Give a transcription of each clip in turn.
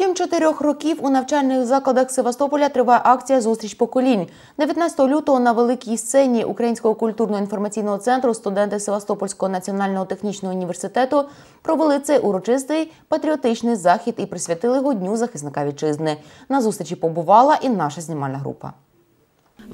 Протягом чотирьох років у навчальних закладах Севастополя триває акція Зустріч поколінь. 19 лютого на великій сцені Українського культурно-інформаційного центру студенти Севастопольського національного технічного університету провели цей урочистий патріотичний захід і присвятили його Дню захисника вітчизни. На зустрічі побувала і наша знімальна група.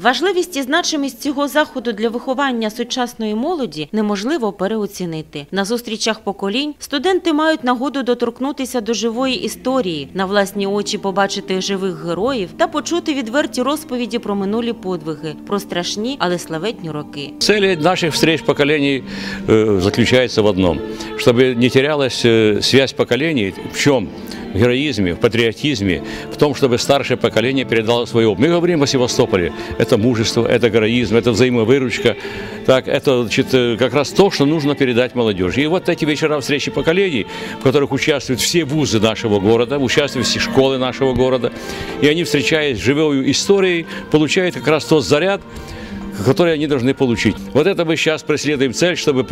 Важливість і значимість цього заходу для виховання сучасної молоді неможливо переоцінити. На зустрічах поколінь студенти мають нагоду доторкнутися до живої історії, на власні очі побачити живих героїв та почути відверті розповіді про минулі подвиги, про страшні, але славетні роки. Цель наших встреч поколений э, заключается в одном, чтобы не терялась э, связь поколений. В чем? В героизме, в патриотизме, в том, чтобы старшее поколение передало свой опыт. Мы говорим о Севастополе. Это мужество, это героизм, это взаимовыручка. Так, это значит, э, как раз то, что нужно передать молодежи. И вот эти вечера встречи поколений, в которых участвуют все вузы нашего города, участвуют все школы нашего города, и они, встречаясь с живой историей, получают как раз тот заряд, которые они должны получить. Вот это мы сейчас преследуем цель, чтобы,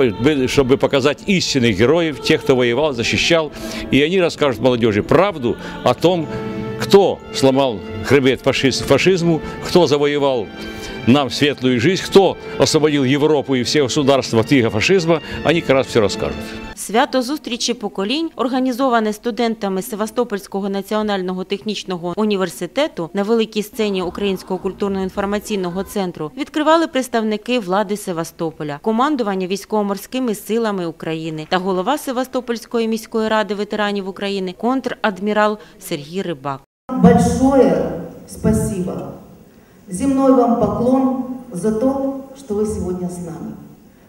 чтобы показать истинных героев, тех, кто воевал, защищал, и они расскажут молодежи правду о том, кто сломал хребет фашиз- фашизму, кто завоевал нам светлую жизнь, кто освободил Европу и все государства от фашизма, они как раз все расскажут. Свято зустрічі поколінь, організоване студентами Севастопольського національного технічного університету на великій сцені Українського культурно-інформаційного центру, відкривали представники влади Севастополя, командування військово-морськими силами України та голова Севастопольської міської ради ветеранів України контр-адмірал Сергій Рибак. Большое спасибо. Земной вам поклон за то, что вы сегодня с нами.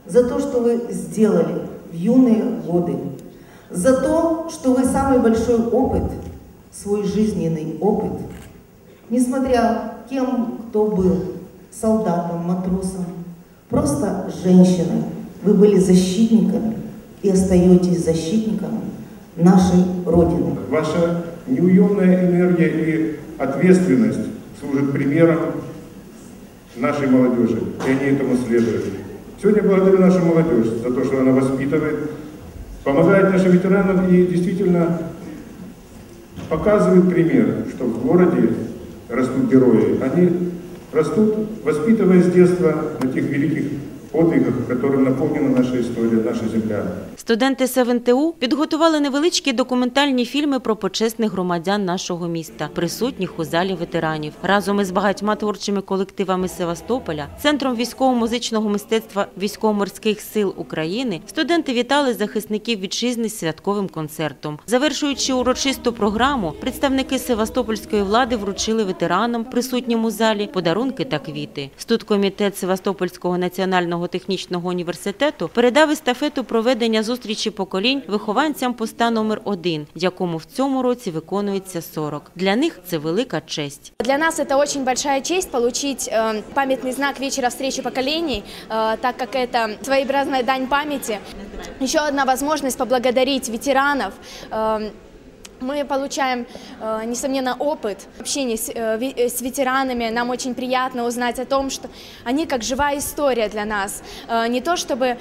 За то, что вы сделали в юные годы. За то, что вы самый большой опыт, свой жизненный опыт, несмотря кем кто был, солдатом, матросом, просто женщиной, вы были защитниками и остаетесь защитниками нашей Родины. Ваша неуемная энергия и ответственность служат примером нашей молодежи, и они этому следуют. Сегодня благодарю нашу молодежь за то, что она воспитывает, помогает нашим ветеранам и действительно показывает пример, что в городе растут герои. Они растут, воспитывая с детства на тех великих подвигах, которым наполнена наша история, наша земля. Студенти СВНТУ підготували невеличкі документальні фільми про почесних громадян нашого міста, присутніх у залі ветеранів. Разом із багатьма творчими колективами Севастополя, центром військово-музичного мистецтва військово-морських сил України, студенти вітали захисників вітчизни з святковим концертом. Завершуючи урочисту програму, представники Севастопольської влади вручили ветеранам, присутнім у залі, подарунки та квіти. Студкомітет Севастопольського національного технічного університету передав естафету проведення зустрічі поколінь вихованцям поста номер 1 якому в цьому році виконується 40. Для них це велика честь. Для нас это очень большая честь получить э, памятный знак вечера встречи поколений, э, так как это своеобразная дань памяти. Еще одна возможность поблагодарить ветеранов. Мы получаем, э, несомненно, опыт общения с, э, э, с ветеранами. Нам очень приятно узнать о том, что они как живая история для нас. Не то чтобы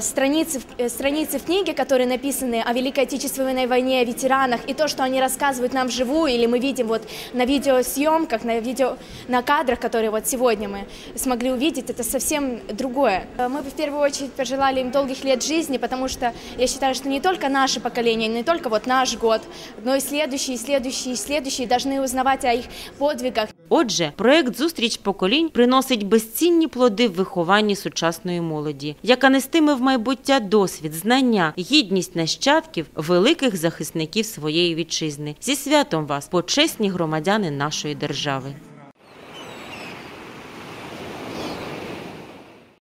страницы, страницы в книге, которые написаны о Великой Отечественной войне, о ветеранах, и то, что они рассказывают нам вживую, или мы видим вот на видеосъемках, на видео, на кадрах, которые вот сегодня мы смогли увидеть, это совсем другое. Мы бы в первую очередь пожелали им долгих лет жизни, потому что я считаю, что не только наше поколение, не только вот наш год, но і слідуючі, і слідуючі, і слідуючі повинні узнавати о їх подвигах. Отже, проект Зустріч поколінь приносить безцінні плоди в вихованні сучасної молоді, яка нестиме в майбуття досвід, знання, гідність нащадків великих захисників своєї вітчизни. Зі святом вас, почесні громадяни нашої держави.